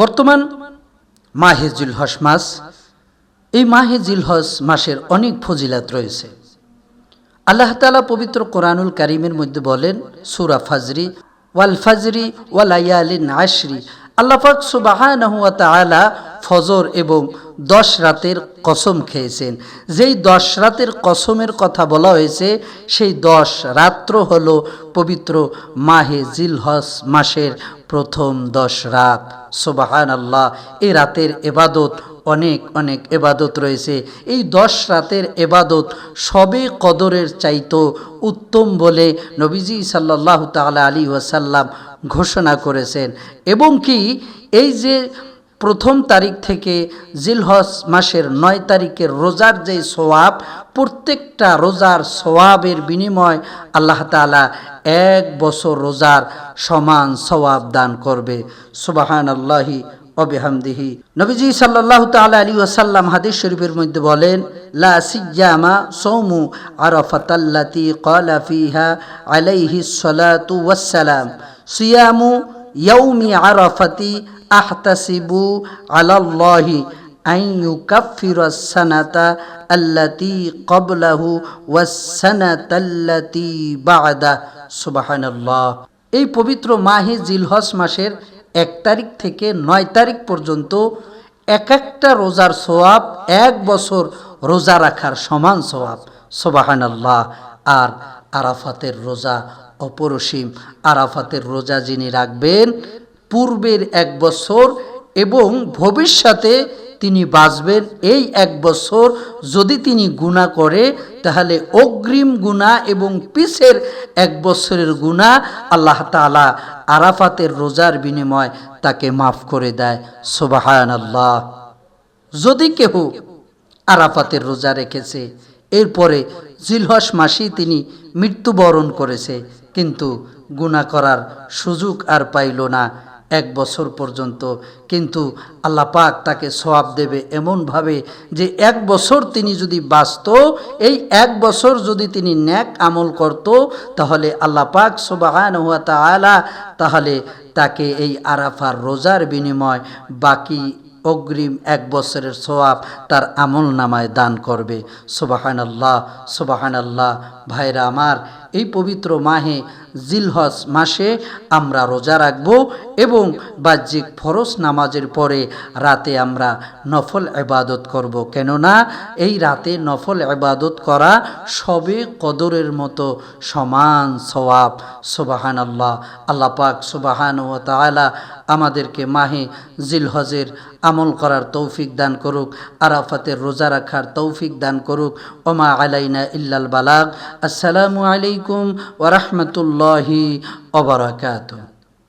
বর্তমান মাহে জিলহস মাস। এই মাহে জিলহস মাসের অনেক ফজিলাত রয়েছে। আল্লাহ তালা পবিত্র কোরআনুল কারিমের মধ্যে বলেন, সুরা ফাজরি, ওয়াল ফাজরি ওয়াল আয়ালিন আশরি। আল্লাপাক সুবাহানহু তাআলা ফজর এবং দশ রাতের কসম খেয়েছেন। যেই দশ রাতের কসমের কথা বলা হয়েছে, সেই দশ রাত্র হল পবিত্র মাহে জিলহস মাসের প্রথম দশ রাত। সোবাহান আল্লাহ এই রাতের এবাদত, অনেক অনেক এবাদত রয়েছে। এই দশ রাতের এবাদত সবে কদরের চাইত উত্তম বলে নবীজি সাল্লাহ তালা আলী ওয়াসাল্লাম ঘোষণা করেছেন। এবং কি, এই যে প্রথম তারিখ থেকে জিলহস মাসের নয় তারিখের রোজার যে সোয়াব, প্রত্যেকটা রোজার সোয়াবের বিনিময় আল্লাহ তালা এক বছর রোজার সমান সওয়াব দান করবে। সুবাহান আল্লাহি অবিহামদিহি নবীজি সাল্লাহ তালা আলী ওয়াসাল্লাম হাদিস শরীফের মধ্যে বলেন, লা সিয়ামা সৌমু আরফাতাল্লাতি ক্বালা ফিহা আলাইহি সালাতু ওয়াসসালাম। সিয়ামু ইয়াউমি আরাফাতি আহতাসিবু আলাল্লাহি আন ইউকাফিরা সানাতা আল্লাতি ক্বাবলাহু ওয়াস-সানাতাল্লাতি বা'দা। সুবহানাল্লাহ। এই পবিত্র মাহে জিলহস মাসের এক তারিখ থেকে নয় তারিখ পর্যন্ত এক একটা রোজার সোয়াব এক বছর রোজা রাখার সমান সোয়াব সোবাহান আল্লাহ আর আরাফাতের রোজা অপরসীম। আরাফাতের রোজা যিনি রাখবেন পূর্বের এক বছর এবং ভবিষ্যতে তিনি বাঁচবেন এই এক বছর। যদি তিনি গুণা করে, তাহলে অগ্রিম গুণা এবং পিসের এক বছরের গুণা আল্লাহ তালা আরাফাতের রোজার বিনিময় তাকে মাফ করে দেয়। সোবাহান আল্লাহ যদি কেহ আরাফাতের রোজা রেখেছে, এরপরে জিলহস মাসি তিনি মৃত্যুবরণ করেছে, কিন্তু গুণা করার সুযোগ আর পাইল না। এক বছর পর্যন্ত। কিন্তু আল্লাহ পাক তাকে সোয়াব দেবে এমনভাবে যে এক বছর তিনি যদি বাঁচত, এই এক বছর যদি তিনি ন্যাক আমল করত, তাহলে আল্লাহ পাক সোবাহান হুয়া তাহলে তাকে এই আরাফার রোজার বিনিময় বাকি অগ্রিম এক বছরের সোয়াব তার আমল নামায় দান করবে। সোবাহান আল্লাহ সোবাহান আল্লাহ ভাইরা আমার, এই পবিত্র মাহে জিলহজ মাসে আমরা রোজা রাখব এবং বাহ্যিক ফরজ নামাজের পরে রাতে আমরা নফল এবাদত করব। কেননা এই রাতে নফল এবাদত করা সবে কদরের মতো সমান সওয়াব। সোবাহান আল্লাহ আল্লাহ পাক সোবাহান ও তালা আমাদেরকে মাহে জিলহজের আমল করার তৌফিক দান করুক, আরাফাতের রোজা রাখার তৌফিক দান করুক, ওমা আলাইনা ইল্লাল বালাগ। আসসালামু আলাইকুম ওরহমতুল্লাহি ওবরাকাতুহ